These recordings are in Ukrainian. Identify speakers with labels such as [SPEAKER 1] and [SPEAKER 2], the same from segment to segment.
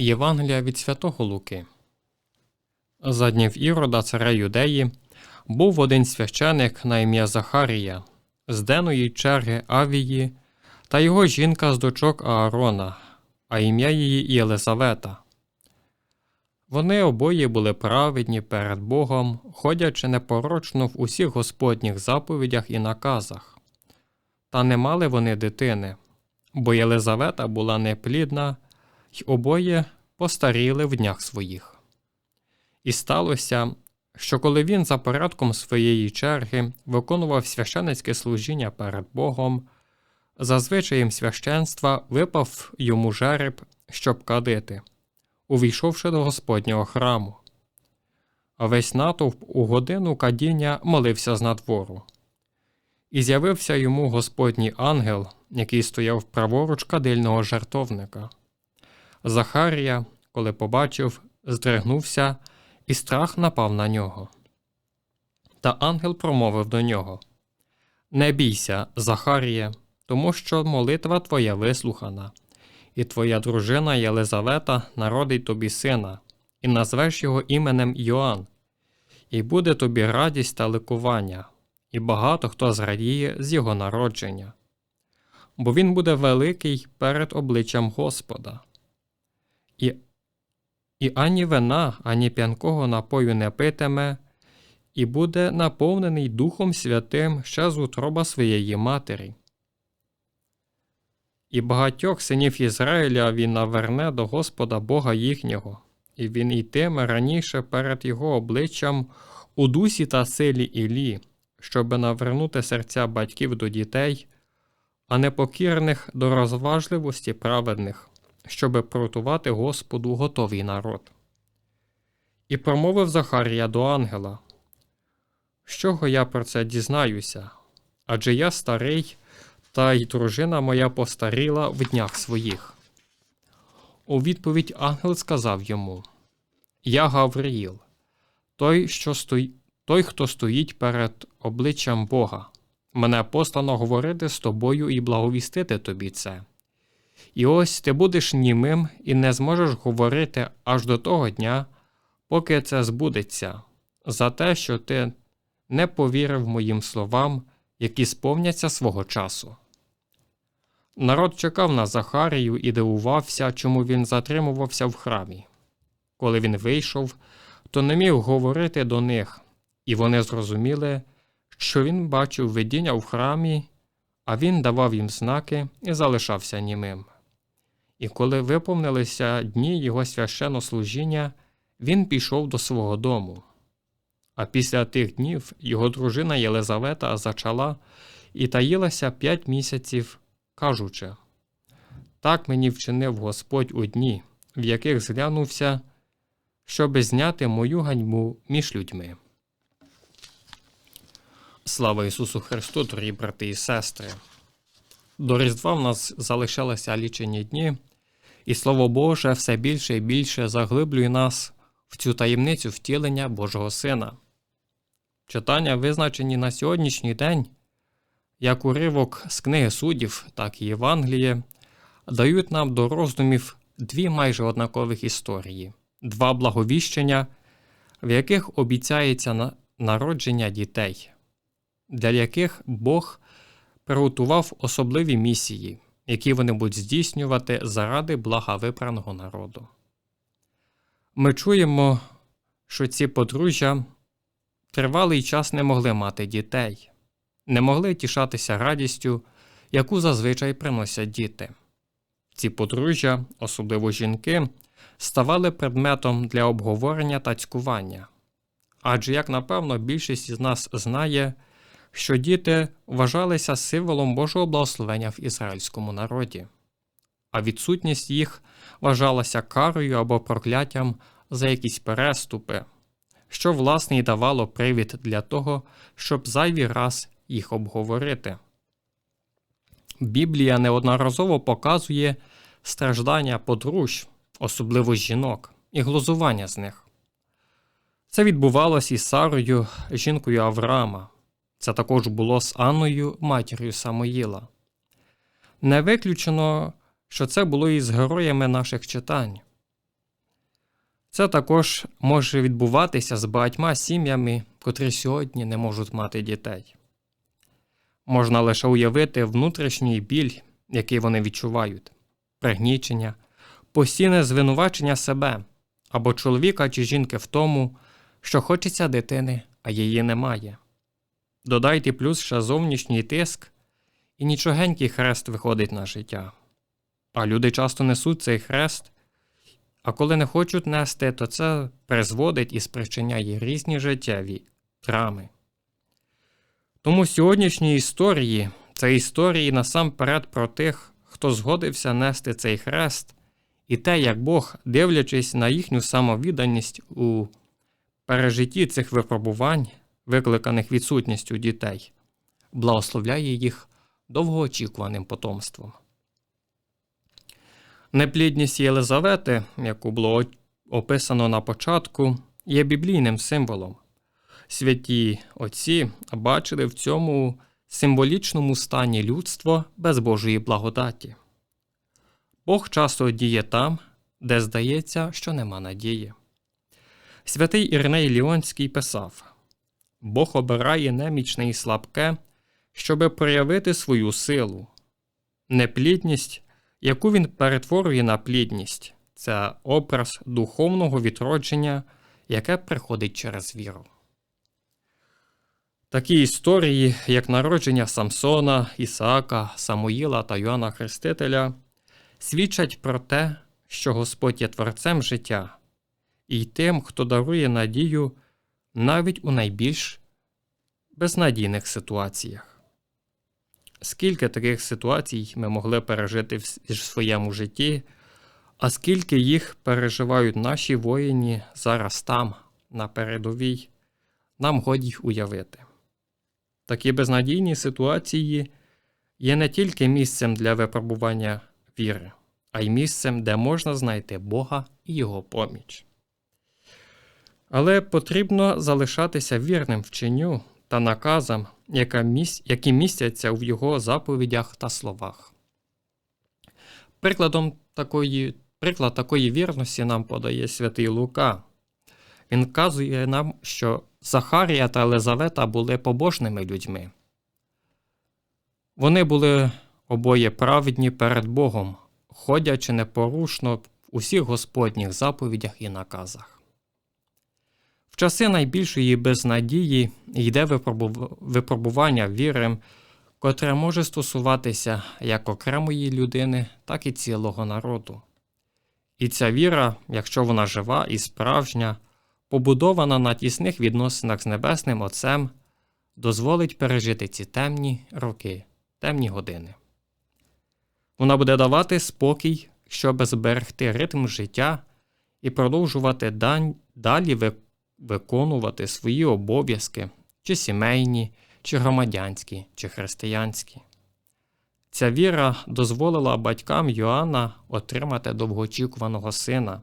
[SPEAKER 1] Євангелія від Святого Луки. За днів Ірода, царя Юдеї, був один священик на ім'я Захарія, з деної черги Авії, та його жінка з дочок Аарона, а ім'я її Єлизавета. Вони обоє були праведні перед Богом, ходячи непорочно в усіх Господніх заповідях і наказах. Та не мали вони дитини, бо Єлизавета була неплідна, й обоє постаріли в днях своїх. І сталося, що коли він за порядком своєї черги виконував священицьке служіння перед Богом, за звичаєм священства випав йому жереб, щоб кадити, увійшовши до Господнього храму. А весь натовп у годину кадіння молився з надвору. І з'явився йому Господній ангел, який стояв праворуч кадильного жертовника. Захарія, коли побачив, здригнувся, і страх напав на нього. Та ангел промовив до нього Не бійся, Захаріє, тому що молитва твоя вислухана, і твоя дружина Єлизавета народить тобі сина, і назвеш його іменем Йоанн, і буде тобі радість та ликування, і багато хто зрадіє з його народження. Бо він буде великий перед обличчям Господа. І, і ані вина, ані п'янкого напою не питиме, і буде наповнений Духом Святим ще з утроба своєї матері. І багатьох синів Ізраїля він наверне до Господа Бога їхнього, і він йтиме раніше перед його обличчям у дусі та силі Ілі, щоби навернути серця батьків до дітей, а непокірних до розважливості праведних, щоби приготувати Господу готовий народ. І промовив Захарія до ангела, з чого я про це дізнаюся? Адже я старий, та й дружина моя постаріла в днях своїх. У відповідь ангел сказав йому Я Гавриїл, той, що стої... той, хто стоїть перед обличчям Бога. Мене послано говорити з тобою і благовістити тобі це. І ось ти будеш німим і не зможеш говорити аж до того дня, поки це збудеться, за те, що ти не повірив моїм словам, які сповняться свого часу. Народ чекав на Захарію і дивувався, чому він затримувався в храмі. Коли він вийшов, то не міг говорити до них, і вони зрозуміли, що він бачив видіння в храмі, а він давав їм знаки і залишався німим. І коли виповнилися дні його священнослужіння, він пішов до свого дому. А після тих днів його дружина Єлизавета зачала і таїлася п'ять місяців, кажучи Так мені вчинив Господь у дні, в яких зглянувся, щоби зняти мою ганьбу між людьми. Слава Ісусу Христу, дорогі брати і сестри! До Різдва в нас залишилися лічені дні, і Слово Боже все більше і більше заглиблює нас в цю таємницю втілення Божого Сина. Читання, визначені на сьогоднішній день, як уривок з книги суддів, так і Євангеліє, дають нам до роздумів дві майже однакових історії, два благовіщення, в яких обіцяється народження дітей, для яких Бог приготував особливі місії, які вони будуть здійснювати заради блага вибраного народу. Ми чуємо, що ці подружжя тривалий час не могли мати дітей, не могли тішатися радістю, яку зазвичай приносять діти. Ці подружжя, особливо жінки, ставали предметом для обговорення та цькування. Адже, як напевно, більшість із нас знає, що діти вважалися символом Божого благословення в ізраїльському народі, а відсутність їх вважалася карою або прокляттям за якісь переступи, що власне й давало привід для того, щоб зайвий раз їх обговорити. Біблія неодноразово показує страждання подружжя, особливо жінок, і глузування з них. Це відбувалося із Сарою, жінкою Авраама. Це також було з Анною, матір'ю Самоїла. Не виключено, що це було і з героями наших читань, Це також може відбуватися з багатьма сім'ями, котрі сьогодні не можуть мати дітей. Можна лише уявити внутрішній біль, який вони відчувають, пригнічення, постійне звинувачення себе або чоловіка чи жінки в тому, що хочеться дитини, а її немає. Додайте плюс ще зовнішній тиск, і нічогенький хрест виходить на життя. А люди часто несуть цей хрест, а коли не хочуть нести, то це призводить і спричиняє різні життєві драми. Тому сьогоднішні історії це історії насамперед про тих, хто згодився нести цей хрест, і те, як Бог, дивлячись на їхню самовідданість у пережитті цих випробувань, викликаних відсутністю дітей, благословляє їх довгоочікуваним потомством. Неплідність Єлизавети, яку було описано на початку, є біблійним символом. Святі отці бачили в цьому символічному стані людство без Божої благодаті. Бог часто діє там, де здається, що нема надії. Святий Ірней Ліонський писав Бог обирає немічне і слабке, щоби проявити свою силу. Неплідність, яку він перетворює на плідність, це образ духовного відродження, яке приходить через віру. Такі історії, як народження Самсона, Ісаака, Самуїла та Йоанна Хрестителя, свідчать про те, що Господь є творцем життя і тим, хто дарує надію навіть у найбільш безнадійних ситуаціях. Скільки таких ситуацій ми могли пережити в своєму житті, а скільки їх переживають наші воїні зараз там, на передовій, нам годі й уявити. Такі безнадійні ситуації є не тільки місцем для випробування віри, а й місцем, де можна знайти Бога і Його поміч. Але потрібно залишатися вірним вченню та наказам, які містяться в його заповідях та словах. Прикладом такої, Приклад такої вірності нам подає святий Лука. Він вказує нам, що Захарія та Елизавета були побожними людьми. Вони були обоє праведні перед Богом, ходячи непорушно в усіх Господніх заповідях і наказах. Часи найбільшої безнадії йде випробування віри, котре може стосуватися як окремої людини, так і цілого народу. І ця віра, якщо вона жива і справжня, побудована на тісних відносинах з Небесним Отцем, дозволить пережити ці темні роки, темні години. Вона буде давати спокій, щоб зберегти ритм життя і продовжувати далі виконувати свої обов'язки, чи сімейні, чи громадянські, чи християнські. Ця віра дозволила батькам Йоанна отримати довгоочікуваного сина.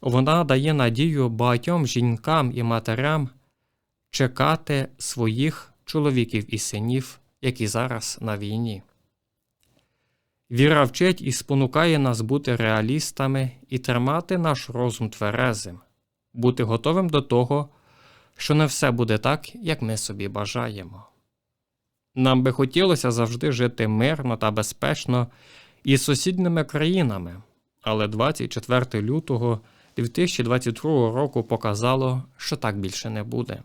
[SPEAKER 1] Вона дає надію багатьом жінкам і матерям чекати своїх чоловіків і синів, які зараз на війні. Віра вчить і спонукає нас бути реалістами і тримати наш розум тверезим, бути готовим до того, що не все буде так, як ми собі бажаємо. Нам би хотілося завжди жити мирно та безпечно із сусідніми країнами, але 24 лютого 2022 року показало, що так більше не буде.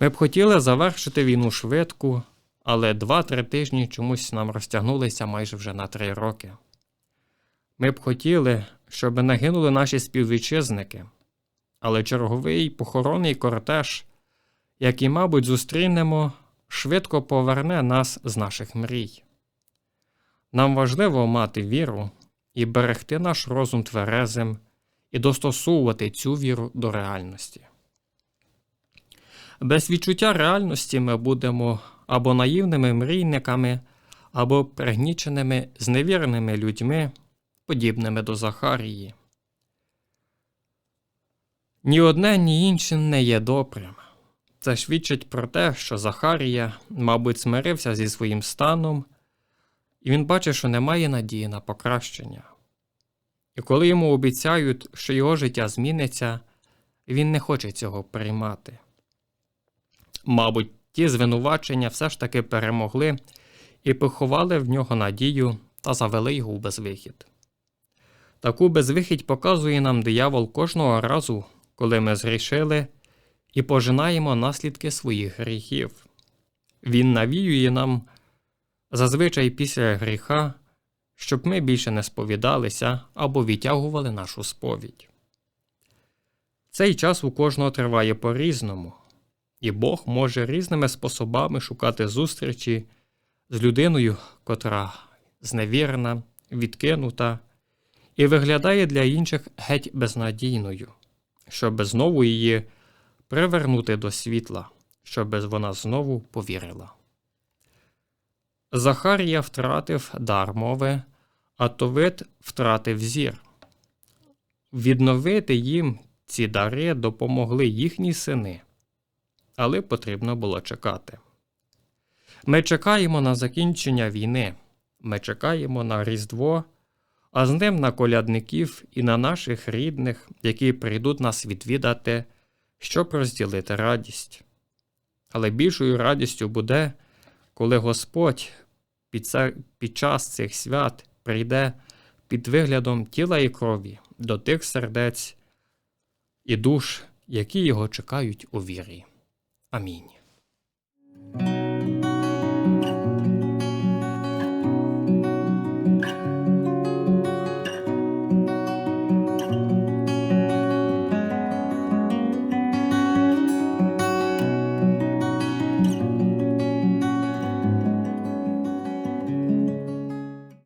[SPEAKER 1] Ми б хотіли завершити війну швидко, але 2-3 тижні чомусь нам розтягнулися майже вже на 3 роки. Ми б хотіли, щоб не гинули наші співвітчизники, але черговий похоронний кортеж, який, мабуть, зустрінемо швидко поверне нас з наших мрій. Нам важливо мати віру і берегти наш розум тверезим і достосовувати цю віру до реальності. Без відчуття реальності ми будемо або наївними мрійниками, або пригніченими зневіреними людьми, подібними до Захарії. Ні одне, ні інше не є добрим. Це свідчить про те, що Захарія, мабуть, смирився зі своїм станом, і він бачить, що немає надії на покращення. І коли йому обіцяють, що його життя зміниться, він не хоче цього приймати. Мабуть, ті звинувачення все ж таки перемогли і поховали в нього надію та завели його у безвихід. Таку безвихідь показує нам диявол кожного разу, коли ми зрішили і пожинаємо наслідки своїх гріхів. Він навіює нам зазвичай після гріха, щоб ми більше не сповідалися або відтягували нашу сповідь. Цей час у кожного триває по-різному, і Бог може різними способами шукати зустрічі з людиною, котра зневірена, відкинута і виглядає для інших геть безнадійною, щоб знову її привернути до світла, щоб вона знову повірила. Захарія втратив дар мови, а Товит втратив зір. Відновити їм ці дари допомогли їхні сини, але потрібно було чекати. Ми чекаємо на закінчення війни, ми чекаємо на Різдво, а з ним на колядників і на наших рідних, які прийдуть нас відвідати, щоб розділити радість. Але більшою радістю буде, коли Господь під, час цих свят прийде під виглядом тіла і крові до тих сердець і душ, які його чекають у вірі. Амінь.